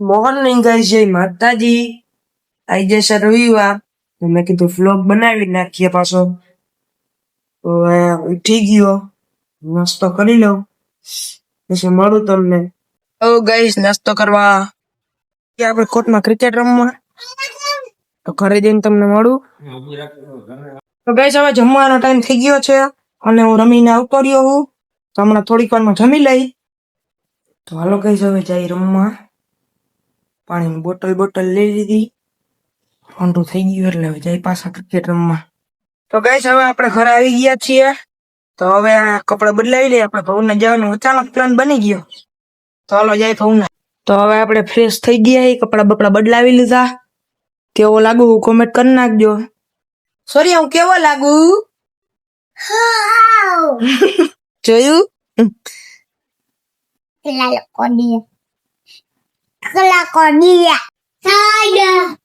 Morning guys, જય માતાજી. આજે છે રવિવાર. મેં કીધું ફ્લોગ બનાવી નાખીએ પાછો. તો ઉઠી ગયો. નાસ્તો કરી લઉં. પછી મળું તમને. ઓ ગાઈસ, નાસ્તો કરવા આપણે કોર્ટમાં ક્રિકેટ રમવા. તો ઘરે જઈને તમને મળું. તો ગાઈસ, હવે જમવાનો ટાઈમ થઈ ગયો છે. અને હું રમીને આવતો રહ્યો હું. તો હમણાં થોડીક વારમાં જમી લઈ. તો હાલો ગાઈસ, હવે જઈ રમવા. પાણીની બોટલ બોટલ લઈ લીધી. ઠંડુ થઈ ગયું એટલે હવે જઈ પાછા ક્રિકેટ રમવા. તો ગઈ હવે આપણે ઘરે આવી ગયા છીએ. તો હવે આ કપડા બદલાવી લઈએ. આપણે ભવન જવાનું અચાનક પ્લાન બની ગયો. તો હાલો જાય ભવન તો હવે આપણે ફ્રેશ થઈ ગયા કપડા બપડા બદલાવી લીધા. કેવો લાગુ કોમેન્ટ કરી નાખજો. સોરી હું કેવો લાગુ? જોયું? Día. Saya.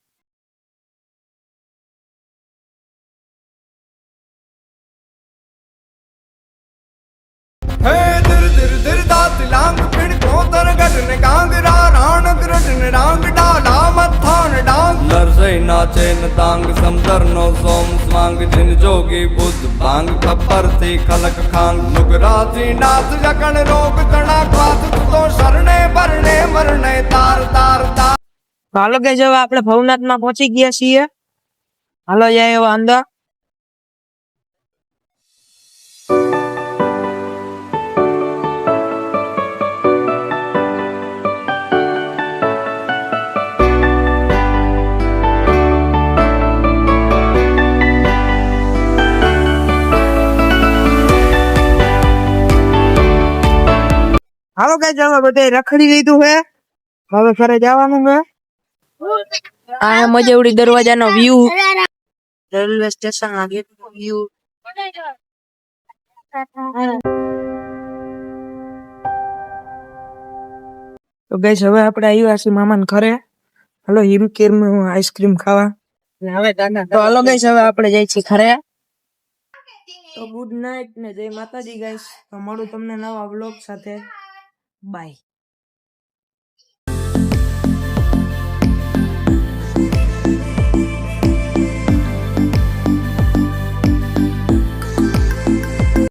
હે દર દર દર દાત લાંગ પીડ કોતર ગઢન કાંગરા રાણ ગ્રઢન રાંગ ડાલા મથાણ ડાંગ લરસઈ નાચે ન તાંગ સમદર નો સોમ સ્વાંગ જિન જોગી બુદ્ધ ભાંગ ખપ્પરથી ખલક ખાંગ નુગરાથી નાથ જકણ રોગ કણા ક્વાત હાલો કે હવે આપણે ભવનાથમાં પહોંચી ગયા છીએ. હાલો જાય એવા અંદર. હાલો કઈ જવા બધે રખડી લીધું હે. હવે ઘરે જવાનું હે. આ મજેવડી દરવાજાનો વ્યૂ રેલવે સ્ટેશન ના ગેટ વ્યૂ તો ગઈસ હવે આપણે આવ્યા છીએ મામાના ઘરે. હલો હિમકીર આઈસ્ક્રીમ ખાવા. હવે તો હલો ગઈસ હવે આપણે જઈએ છીએ ઘરે. તો ગુડ નાઇટ ને જય માતાજી ગાઈસ તો મળું તમને નવા વ્લોગ સાથે. બાય